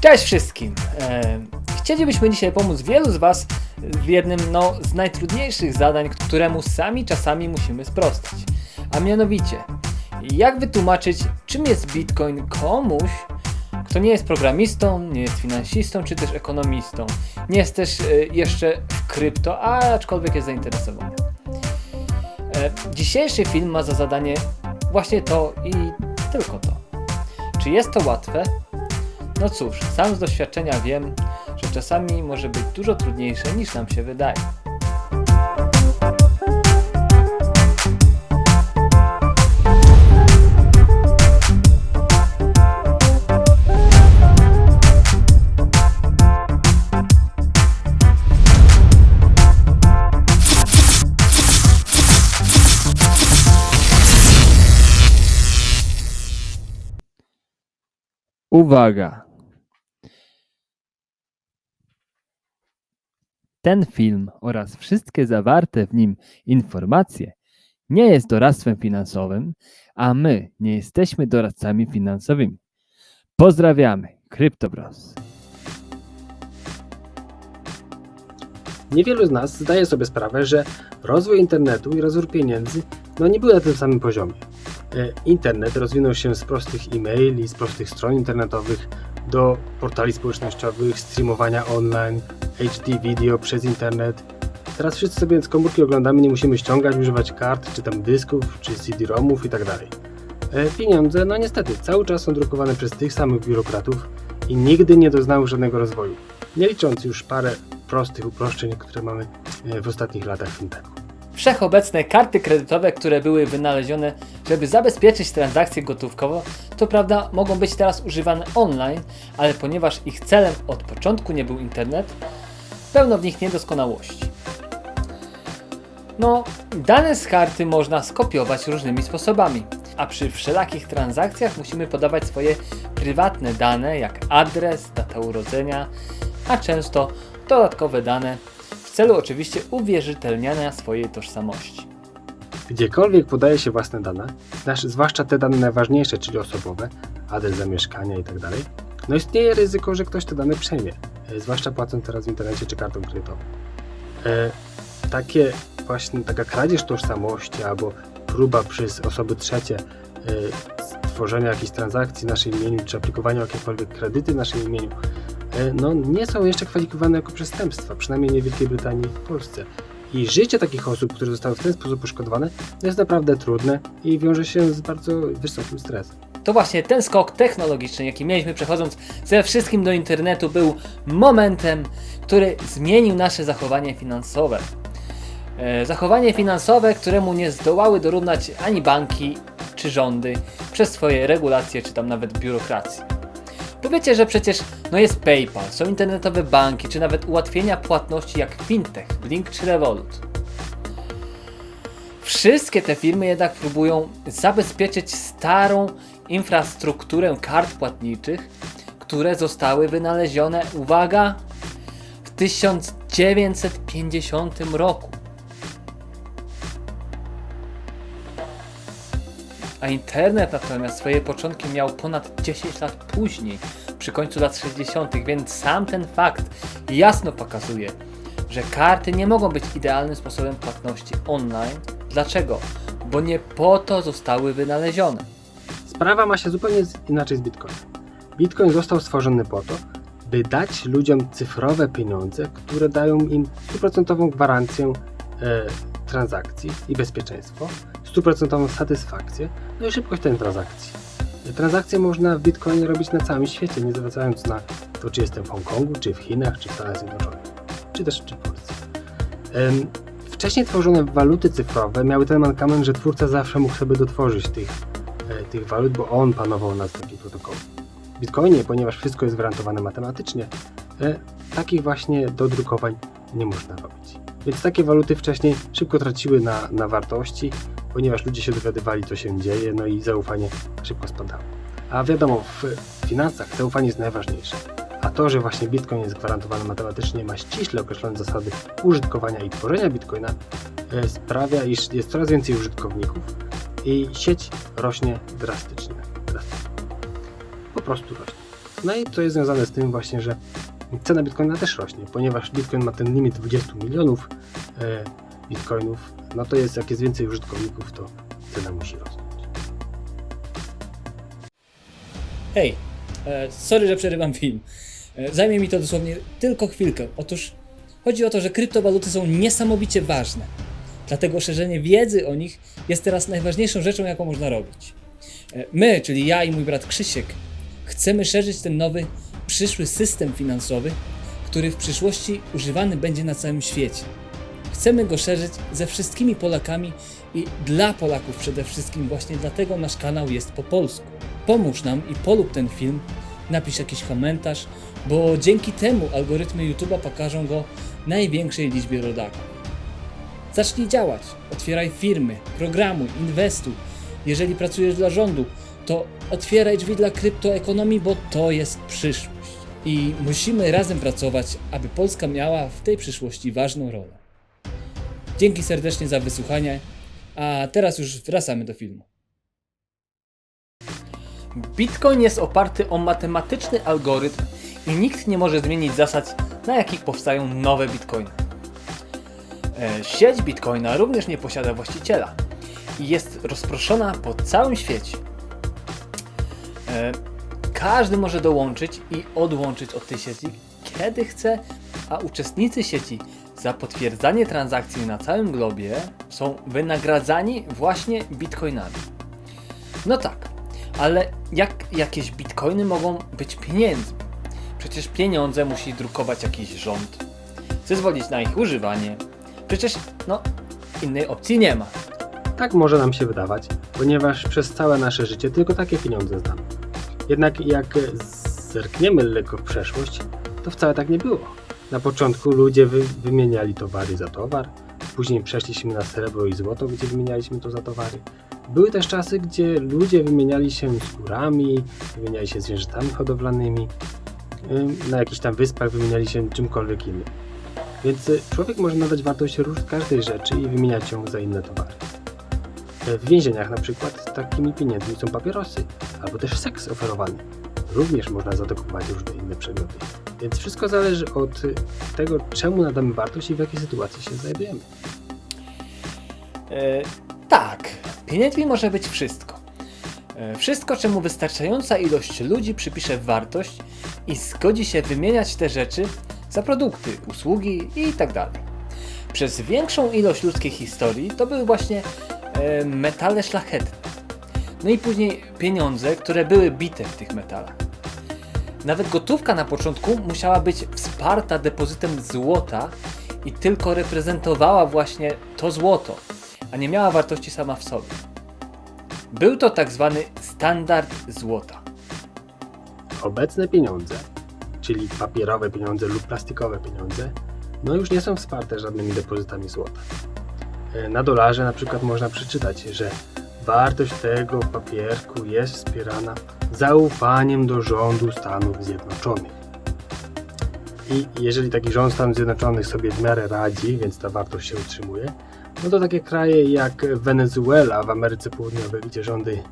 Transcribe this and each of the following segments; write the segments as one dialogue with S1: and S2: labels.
S1: Cześć wszystkim! E, Chcielibyśmy dzisiaj pomóc wielu z Was w jednym no, z najtrudniejszych zadań, któremu sami czasami musimy sprostać. A mianowicie, jak wytłumaczyć, czym jest Bitcoin komuś, kto nie jest programistą, nie jest finansistą, czy też ekonomistą. Nie jest też e, jeszcze w krypto, a aczkolwiek jest zainteresowany. E, Dzisiejszy film ma za zadanie właśnie to i tylko to. Czy jest to łatwe? No cóż, sam z doświadczenia wiem, że czasami może być dużo trudniejsze niż nam się wydaje. Uwaga! Ten film oraz wszystkie zawarte w nim informacje nie jest doradztwem finansowym, a my nie jesteśmy doradcami finansowymi. Pozdrawiamy, CryptoBros.
S2: Niewielu z nas zdaje sobie sprawę, że rozwój internetu i rozwój pieniędzy no nie był na tym samym poziomie. E, Internet rozwinął się z prostych e-maili, z prostych stron internetowych do portali społecznościowych, streamowania online, HD video przez internet. Teraz wszyscy sobie z komórki oglądamy, nie musimy ściągać, używać kart, czy tam dysków, czy CD-ROMów i tak dalej. E, Pieniądze, no niestety, cały czas są drukowane przez tych samych biurokratów i nigdy nie doznały żadnego rozwoju. Nie licząc już parę prostych uproszczeń, które mamy e, w ostatnich latach fintechu.
S1: Wszechobecne karty kredytowe, które były wynalezione, żeby zabezpieczyć transakcje gotówkowo, to prawda mogą być teraz używane online, ale ponieważ ich celem od początku nie był internet, pełno w nich niedoskonałości. No, dane z karty można skopiować różnymi sposobami, a przy wszelakich transakcjach musimy podawać swoje prywatne dane, jak adres, data urodzenia, a często dodatkowe dane w celu oczywiście uwierzytelniania swojej tożsamości.
S2: Gdziekolwiek podaje się własne dane, zwłaszcza te dane najważniejsze, czyli osobowe, adres zamieszkania itd., no istnieje ryzyko, że ktoś te dane przejmie, zwłaszcza płacąc teraz w internecie czy kartą kredytową. E, takie właśnie taka kradzież tożsamości albo próba przez osoby trzecie e, stworzenia jakiejś transakcji w naszym imieniu, czy aplikowania o jakiekolwiek kredyty w naszym imieniu, e, no nie są jeszcze kwalifikowane jako przestępstwa, przynajmniej nie w Wielkiej Brytanii i w Polsce. I życie takich osób, które zostały w ten sposób poszkodowane, jest naprawdę trudne i wiąże się z bardzo wysokim stresem.
S1: To właśnie ten skok technologiczny, jaki mieliśmy przechodząc ze wszystkim do internetu, był momentem, który zmienił nasze zachowanie finansowe. E, zachowanie finansowe, któremu nie zdołały dorównać ani banki czy rządy przez swoje regulacje, czy tam nawet biurokrację. Powiecie, że przecież no jest PayPal, są internetowe banki, czy nawet ułatwienia płatności jak Fintech, Blink czy Revolut. Wszystkie te firmy jednak próbują zabezpieczyć starą infrastrukturę kart płatniczych, które zostały wynalezione, uwaga, w 1950 roku. A internet natomiast swoje początki miał ponad 10 lat później, przy końcu lat 60., więc sam ten fakt jasno pokazuje, że karty nie mogą być idealnym sposobem płatności online. Dlaczego? Bo nie po to zostały wynalezione.
S2: Sprawa ma się zupełnie inaczej z Bitcoinem. Bitcoin został stworzony po to, by dać ludziom cyfrowe pieniądze, które dają im stuprocentową gwarancję e, transakcji i bezpieczeństwo, stuprocentową satysfakcję, no i szybkość tej transakcji. Transakcje można w Bitcoinie robić na całym świecie, nie zwracając na to, czy jestem w Hongkongu, czy w Chinach, czy w Stanach Zjednoczonych, czy też czy w Polsce. Wcześniej tworzone waluty cyfrowe miały ten mankament, że twórca zawsze mógł sobie dotworzyć tych tych walut, bo on panował nad takim protokołem. W Bitcoinie, ponieważ wszystko jest gwarantowane matematycznie, e, takich właśnie dodrukowań nie można robić. Więc takie waluty wcześniej szybko traciły na, na wartości, ponieważ ludzie się dowiadywali, co się dzieje, no i zaufanie szybko spadało. A wiadomo, w finansach zaufanie jest najważniejsze. A to, że właśnie Bitcoin jest gwarantowany matematycznie, ma ściśle określone zasady użytkowania i tworzenia Bitcoina, e, sprawia, iż jest coraz więcej użytkowników, i sieć rośnie drastycznie. drastycznie. Po prostu rośnie. No i to jest związane z tym właśnie, że cena bitcoina też rośnie, ponieważ bitcoin ma ten limit 20 milionów e, bitcoinów, no to jest jak jest więcej użytkowników, to cena musi rosnąć.
S3: Hej, e, sorry, że przerywam film. E, Zajmie mi to dosłownie tylko chwilkę. Otóż chodzi o to, że kryptowaluty są niesamowicie ważne. Dlatego szerzenie wiedzy o nich jest teraz najważniejszą rzeczą, jaką można robić. E, My, czyli ja i mój brat Krzysiek, chcemy szerzyć ten nowy, przyszły system finansowy, który w przyszłości używany będzie na całym świecie. Chcemy go szerzyć ze wszystkimi Polakami i dla Polaków przede wszystkim. Właśnie dlatego nasz kanał jest po polsku. Pomóż nam i polub ten film, napisz jakiś komentarz, bo dzięki temu algorytmy YouTube'a pokażą go największej liczbie rodaków. Zacznij działać, otwieraj firmy, programuj, inwestuj. Jeżeli pracujesz dla rządu, to otwieraj drzwi dla kryptoekonomii, bo to jest przyszłość. I musimy razem pracować, aby Polska miała w tej przyszłości ważną rolę. Dzięki serdecznie za wysłuchanie, a teraz już wracamy do filmu.
S1: Bitcoin jest oparty o matematyczny algorytm i nikt nie może zmienić zasad, na jakich powstają nowe bitcoiny. E, Sieć bitcoina również nie posiada właściciela i jest rozproszona po całym świecie. E, Każdy może dołączyć i odłączyć od tej sieci, kiedy chce, a uczestnicy sieci za potwierdzanie transakcji na całym globie są wynagradzani właśnie bitcoinami. No tak, ale jak jakieś bitcoiny mogą być pieniędzmi? Przecież pieniądze musi drukować jakiś rząd, zezwolić na ich używanie. Przecież, no, innej opcji nie ma.
S2: Tak może nam się wydawać, ponieważ przez całe nasze życie tylko takie pieniądze znamy. Jednak jak zerkniemy lekko w przeszłość, to wcale tak nie było. Na początku ludzie wy, wymieniali towary za towar, później przeszliśmy na srebro i złoto, gdzie wymienialiśmy to za towary. Były też czasy, gdzie ludzie wymieniali się skórami, wymieniali się zwierzętami hodowlanymi, ym, na jakichś tam wyspach wymieniali się czymkolwiek innym. Więc y, człowiek może nadać wartość róż- każdej rzeczy i wymieniać ją za inne towary. W więzieniach na przykład takimi pieniędzmi są papierosy, albo też seks oferowany. Również można zadokować różne inne przedmioty. Więc wszystko zależy od y, tego, czemu nadamy wartość i w jakiej sytuacji się znajdujemy.
S1: E, tak, pieniędzmi może być wszystko. E, wszystko, czemu wystarczająca ilość ludzi przypisze wartość i zgodzi się wymieniać te rzeczy za produkty, usługi itd. Przez większą ilość ludzkiej historii to były właśnie e, metale szlachetne. No i później pieniądze, które były bite w tych metalach. Nawet gotówka na początku musiała być wsparta depozytem złota i tylko reprezentowała właśnie to złoto, a nie miała wartości sama w sobie. Był to tak zwany standard złota.
S2: Obecne pieniądze, czyli papierowe pieniądze lub plastikowe pieniądze, no już nie są wsparte żadnymi depozytami złota. E, Na dolarze na przykład można przeczytać, że wartość tego papierku jest wspierana zaufaniem do rządu Stanów Zjednoczonych. I jeżeli taki rząd Stanów Zjednoczonych sobie w miarę radzi, więc ta wartość się utrzymuje, no to takie kraje jak Wenezuela w Ameryce Południowej, gdzie rządy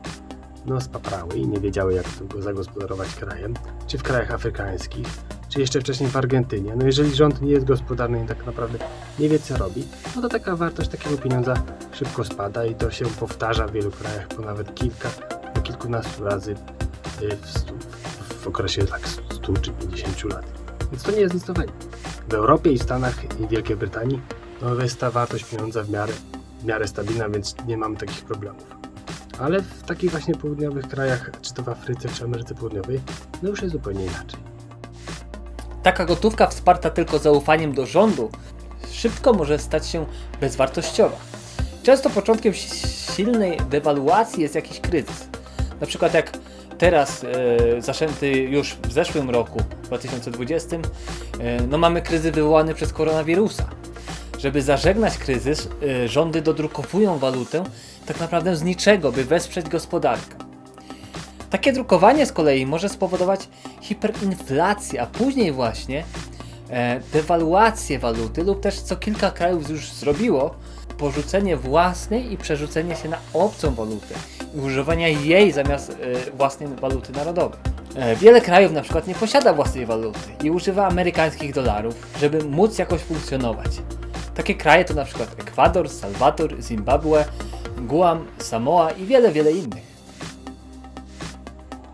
S2: no spaprały i nie wiedziały jak go zagospodarować krajem, czy w krajach afrykańskich, czy jeszcze wcześniej w Argentynie. No jeżeli rząd nie jest gospodarny i tak naprawdę nie wie co robi, no to taka wartość takiego pieniądza szybko spada i to się powtarza w wielu krajach po nawet kilka, po kilkunastu razy y, w, stu, w okresie tak 100 czy 50 lat. Więc to nie jest nic nowego. W Europie i Stanach i Wielkiej Brytanii no jest ta wartość pieniądza w miarę, w miarę stabilna, więc nie mamy takich problemów. Ale w takich właśnie południowych krajach, czy to w Afryce, czy Ameryce Południowej, no już jest zupełnie inaczej.
S1: Taka gotówka wsparta tylko zaufaniem do rządu szybko może stać się bezwartościowa. Często początkiem si- silnej dewaluacji jest jakiś kryzys. Na przykład jak teraz e, zaszęty już w zeszłym roku, 2020, e, no mamy kryzys wywołany przez koronawirusa. Żeby zażegnać kryzys, e, rządy dodrukowują walutę tak naprawdę z niczego, by wesprzeć gospodarkę. Takie drukowanie z kolei może spowodować hiperinflację, a później właśnie e, dewaluację waluty lub też co kilka krajów już zrobiło, porzucenie własnej i przerzucenie się na obcą walutę i używania jej zamiast e, własnej waluty narodowej. E, Wiele krajów na przykład nie posiada własnej waluty i używa amerykańskich dolarów, żeby móc jakoś funkcjonować. Takie kraje to na przykład Ekwador, Salwador, Zimbabwe, Guam, Samoa i wiele, wiele innych.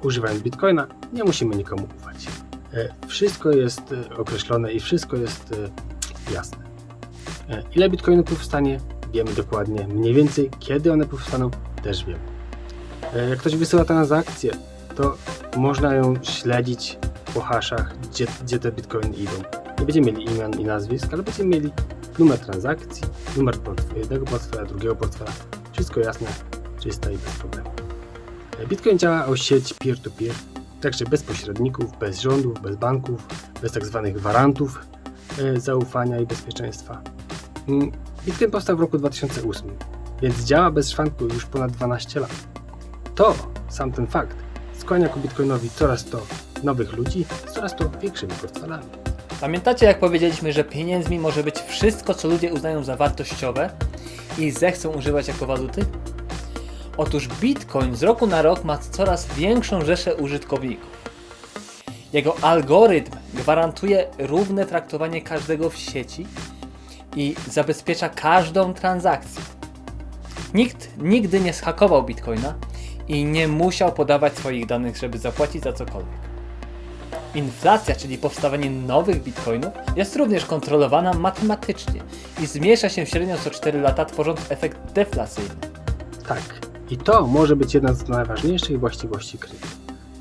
S2: Używając bitcoina nie musimy nikomu ufać. E, Wszystko jest e, określone i wszystko jest e, jasne. Ile bitcoinów powstanie, wiemy dokładnie. Mniej więcej kiedy one powstaną, też wiemy. Jak ktoś wysyła transakcję, to można ją śledzić po haszach, gdzie, gdzie te bitcoiny idą. Nie będziemy mieli imion i nazwisk, ale będziemy mieli numer transakcji, numer portfela, jednego portfela, drugiego portfela. Wszystko jasne, czyste i bez problemu. Bitcoin działa o sieć peer-to-peer, także bez pośredników, bez rządów, bez banków, bez tak zwanych gwarantów e, zaufania i bezpieczeństwa. Mm, Bitcoin powstał w roku 2008, więc działa bez szwanku już ponad 12 lat. To, sam ten fakt, skłania ku Bitcoinowi coraz to nowych ludzi z coraz to większymi portfelami.
S1: Pamiętacie jak powiedzieliśmy, że pieniędzmi może być wszystko, co ludzie uznają za wartościowe i zechcą używać jako waluty? Otóż Bitcoin z roku na rok ma coraz większą rzeszę użytkowników. Jego algorytm gwarantuje równe traktowanie każdego w sieci i zabezpiecza każdą transakcję. Nikt nigdy nie schakował Bitcoina i nie musiał podawać swoich danych, żeby zapłacić za cokolwiek. Inflacja, czyli powstawanie nowych bitcoinów, jest również kontrolowana matematycznie i zmniejsza się średnio co 4 lata, tworząc efekt deflacyjny.
S2: Tak, i to może być jedna z najważniejszych właściwości krypto.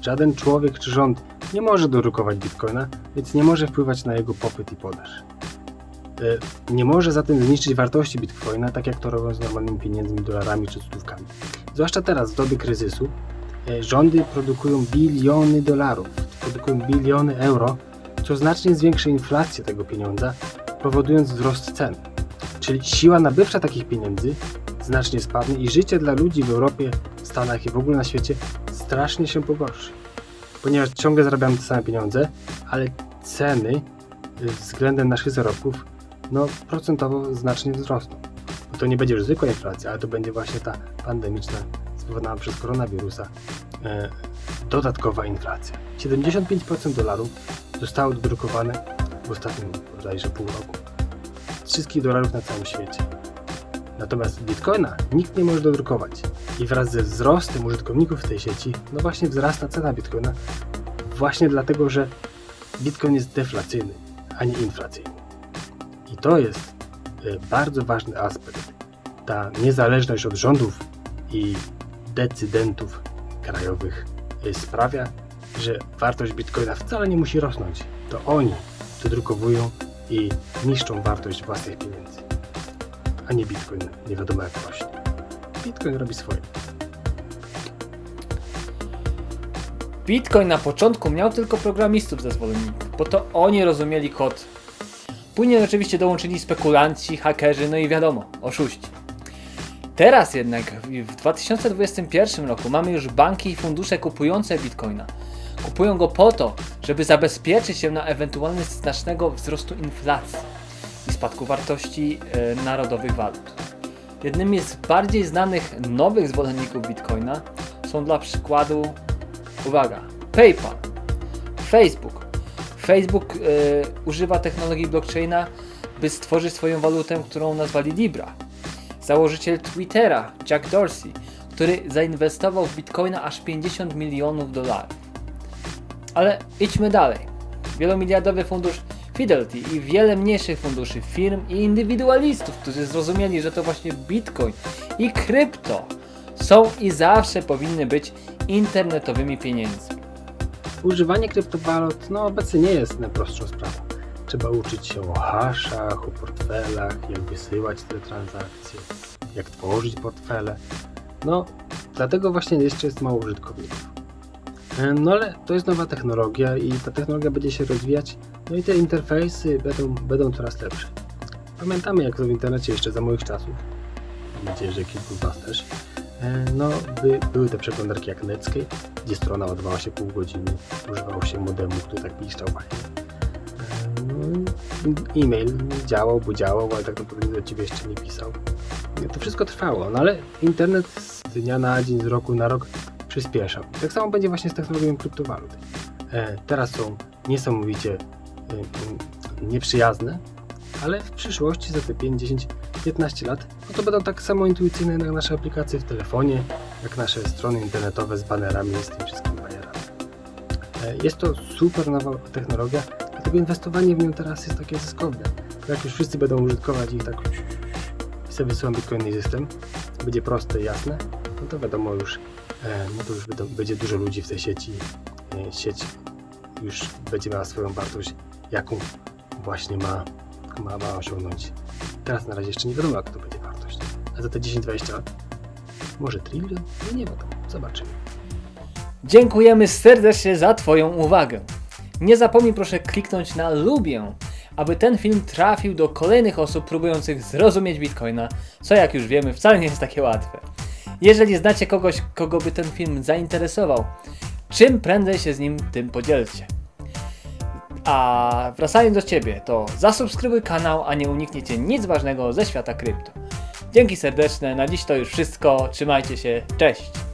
S2: Żaden człowiek czy rząd nie może dorukować bitcoina, więc nie może wpływać na jego popyt i podaż. E, Nie może zatem zniszczyć wartości bitcoina, tak jak to robią z normalnymi pieniędzmi, dolarami czy złotówkami. Zwłaszcza teraz, w dobie kryzysu, e, rządy produkują biliony dolarów, produkują biliony euro, co znacznie zwiększy inflację tego pieniądza, powodując wzrost cen. Czyli siła nabywcza takich pieniędzy znacznie spadnie i życie dla ludzi w Europie, w Stanach i w ogóle na świecie strasznie się pogorszy. Ponieważ ciągle zarabiamy te same pieniądze, ale ceny y, względem naszych zarobków no, procentowo znacznie wzrosną. Bo to nie będzie już zwykła inflacja, ale to będzie właśnie ta pandemiczna, spowodowana przez koronawirusa, e, dodatkowa inflacja. 75% dolarów zostało dodrukowane w ostatnim bodajże pół roku. Z wszystkich dolarów na całym świecie. Natomiast Bitcoina nikt nie może dodrukować. I wraz ze wzrostem użytkowników tej sieci, no właśnie wzrasta cena Bitcoina. Właśnie dlatego, że Bitcoin jest deflacyjny, a nie inflacyjny. I to jest y, bardzo ważny aspekt. Ta niezależność od rządów i decydentów krajowych y, sprawia, że wartość Bitcoina wcale nie musi rosnąć. To oni dodrukowują i niszczą wartość własnych pieniędzy a nie Bitcoin nie wiadomo jak rośnie. Bitcoin robi swoje.
S1: Bitcoin na początku miał tylko programistów za zwolenników, bo to oni rozumieli kod. Później oczywiście dołączyli spekulanci, hakerzy, no i wiadomo, oszuści. Teraz jednak w 2021 roku mamy już banki i fundusze kupujące bitcoina. Kupują go po to, żeby zabezpieczyć się na ewentualny znacznego wzrostu inflacji i spadku wartości e, narodowych walut. Jednymi z bardziej znanych nowych zwolenników bitcoina są dla przykładu, uwaga, PayPal, Facebook. Facebook e, używa technologii blockchaina, by stworzyć swoją walutę, którą nazwali Libra. Założyciel Twittera, Jack Dorsey, który zainwestował w bitcoina aż 50 milionów dolarów. Ale idźmy dalej. Wielomiliardowy fundusz Fidelity i wiele mniejszych funduszy, firm i indywidualistów, którzy zrozumieli, że to właśnie Bitcoin i krypto są i zawsze powinny być internetowymi pieniędzmi.
S2: Używanie kryptowalut no obecnie nie jest najprostszą sprawą. Trzeba uczyć się o haszach, o portfelach, jak wysyłać te transakcje, jak tworzyć portfele. No, dlatego właśnie jeszcze jest mało użytkowników. No ale to jest nowa technologia i ta technologia będzie się rozwijać, no i te interfejsy będą, będą coraz lepsze. Pamiętamy jak to w internecie jeszcze za moich czasów, mam nadzieję, że kilku z Was też, no by, były te przeglądarki jak Netscape, gdzie strona ładowała się pół godziny, używało się modemu, który tak piszczał fajnie. E, e-mail działał, bo działał, ale tak naprawdę do Ciebie jeszcze nie pisał. To wszystko trwało, no ale internet z dnia na dzień, z roku na rok przyspieszał. Tak samo będzie właśnie z technologią kryptowalut. E, teraz są niesamowicie y, y, nieprzyjazne, ale w przyszłości za te 5, 10, 15 lat, no to będą tak samo intuicyjne jak nasze aplikacje w telefonie, jak nasze strony internetowe z banerami z tymi wszystkimi bajerami. E, Jest to super nowa technologia, dlatego inwestowanie w nią teraz jest takie zyskowne. Jak już wszyscy będą użytkować ich tak i sobie wysyłam bitcoiny i system, będzie proste i jasne, no to wiadomo już, e, no to już będzie dużo ludzi w tej sieci. E, Sieć już będzie miała swoją wartość, jaką właśnie ma, ma, ma osiągnąć. Teraz na razie jeszcze nie wiadomo, jak to będzie wartość. A za te 10-20 lat może trylion? No nie wiadomo, zobaczymy.
S1: Dziękujemy serdecznie za Twoją uwagę. Nie zapomnij proszę kliknąć na lubię, aby ten film trafił do kolejnych osób próbujących zrozumieć Bitcoina, co jak już wiemy wcale nie jest takie łatwe. Jeżeli znacie kogoś, kogo by ten film zainteresował, czym prędzej się z nim tym podzielcie. A wracając do Ciebie, to zasubskrybuj kanał, a nie unikniecie nic ważnego ze świata krypto. Dzięki serdeczne, na dziś to już wszystko, trzymajcie się, cześć!